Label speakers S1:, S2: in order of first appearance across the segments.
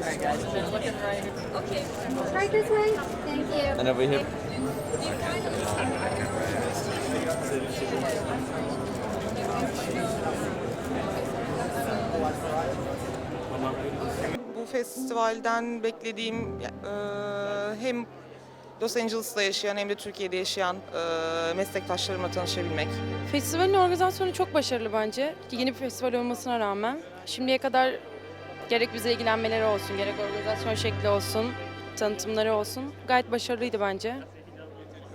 S1: Okay. This way. Thank you. And over here.
S2: Bu festivalden beklediğim e, hem Los Angeles'ta yaşayan hem de Türkiye'de yaşayan e, meslektaşlarımla tanışabilmek.
S3: Festivalin organizasyonu çok başarılı bence. Yeni bir festival olmasına rağmen. Şimdiye kadar gerek bize ilgilenmeleri olsun, gerek organizasyon şekli olsun, tanıtımları olsun. Gayet başarılıydı bence.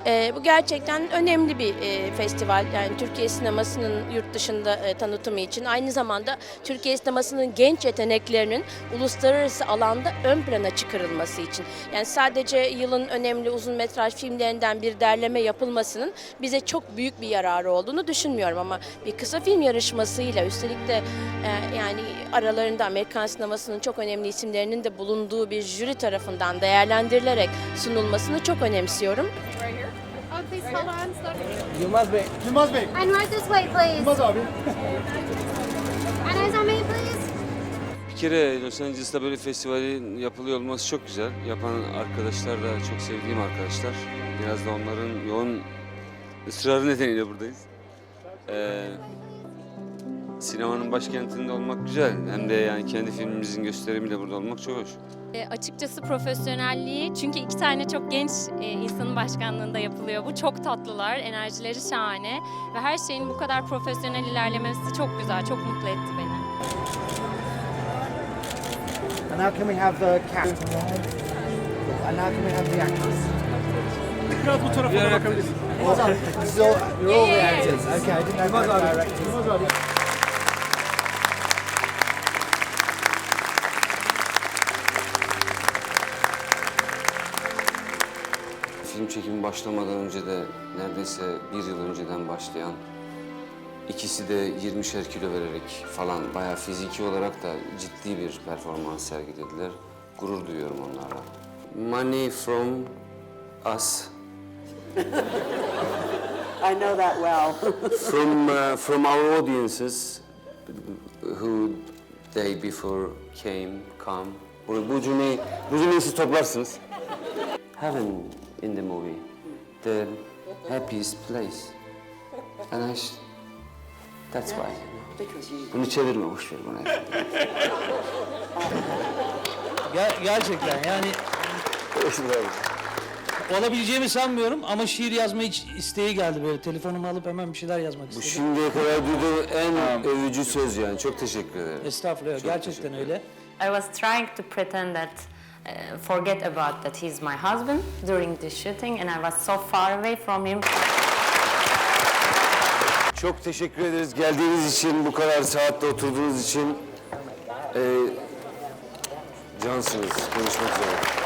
S4: Ee, bu gerçekten önemli bir e, festival. Yani Türkiye sinemasının yurt dışında e, tanıtımı için aynı zamanda Türkiye sinemasının genç yeteneklerinin uluslararası alanda ön plana çıkarılması için. Yani sadece yılın önemli uzun metraj filmlerinden bir derleme yapılmasının bize çok büyük bir yararı olduğunu düşünmüyorum ama bir kısa film yarışmasıyla üstelik de e, yani aralarında Amerikan sinemasının çok önemli isimlerinin de bulunduğu bir jüri tarafından değerlendirilerek sunulmasını çok önemsiyorum.
S5: Oh, please hold on. Slow.
S1: Yılmaz Bey.
S6: Yılmaz Bey.
S5: And right this way, please.
S6: Yılmaz abi.
S5: And eyes on me, please.
S7: Bir kere Los Angeles'ta böyle festivali yapılıyor olması çok güzel. Yapan arkadaşlar da çok sevdiğim arkadaşlar. Biraz da onların yoğun ısrarı nedeniyle buradayız. Ee, sinemanın başkentinde olmak güzel. Hem de yani kendi filmimizin gösterimiyle burada olmak çok hoş.
S8: E, açıkçası profesyonelliği çünkü iki tane çok genç e, insanın başkanlığında yapılıyor. Bu çok tatlılar, enerjileri şahane ve her şeyin bu kadar profesyonel ilerlemesi çok güzel, çok mutlu etti beni.
S9: And now can we have the cast? And now can we have the actors?
S6: Biraz bu tarafa bakabiliriz.
S9: İs all, you're all the actors. Okay, I didn't know directors.
S7: Film çekimi başlamadan önce de neredeyse bir yıl önceden başlayan ikisi de 20'şer kilo vererek falan bayağı fiziki olarak da ciddi bir performans sergilediler. Gurur duyuyorum onlarla. Money from us,
S10: I know that well.
S7: from uh, from our audiences who day before came, come. Bu, bu cümleyi, bu cümleyi siz toplarsınız. Heaven in the movie, the happiest place. And I, sh- that's why.
S10: Because you
S7: Bunu çevirme, boş ver.
S11: Ger- gerçekten yani olabileceğimi sanmıyorum ama şiir yazma hiç isteği geldi böyle. Telefonumu alıp hemen bir şeyler yazmak
S7: Bu
S11: istedim.
S7: şimdiye kadar duyduğum en övücü söz yani. Çok teşekkür ederim.
S11: Estağfurullah
S7: Çok
S11: gerçekten öyle.
S12: I was trying to pretend that uh, forget about that he's my husband during the shooting and I was so far away from him.
S7: Çok teşekkür ederiz geldiğiniz için, bu kadar saatte oturduğunuz için. Ee, cansınız. Görüşmek üzere.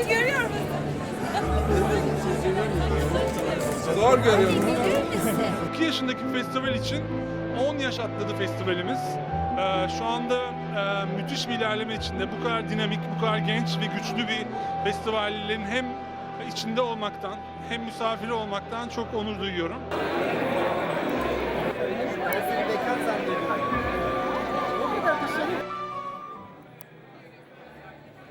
S3: Siz görüyor musunuz?
S6: Zor görüyorum. 2 yaşındaki festival için 10 yaş atladı festivalimiz. Ee, şu anda e, müthiş bir ilerleme içinde. Bu kadar dinamik, bu kadar genç ve güçlü bir festivalin hem içinde olmaktan hem misafiri olmaktan çok onur duyuyorum.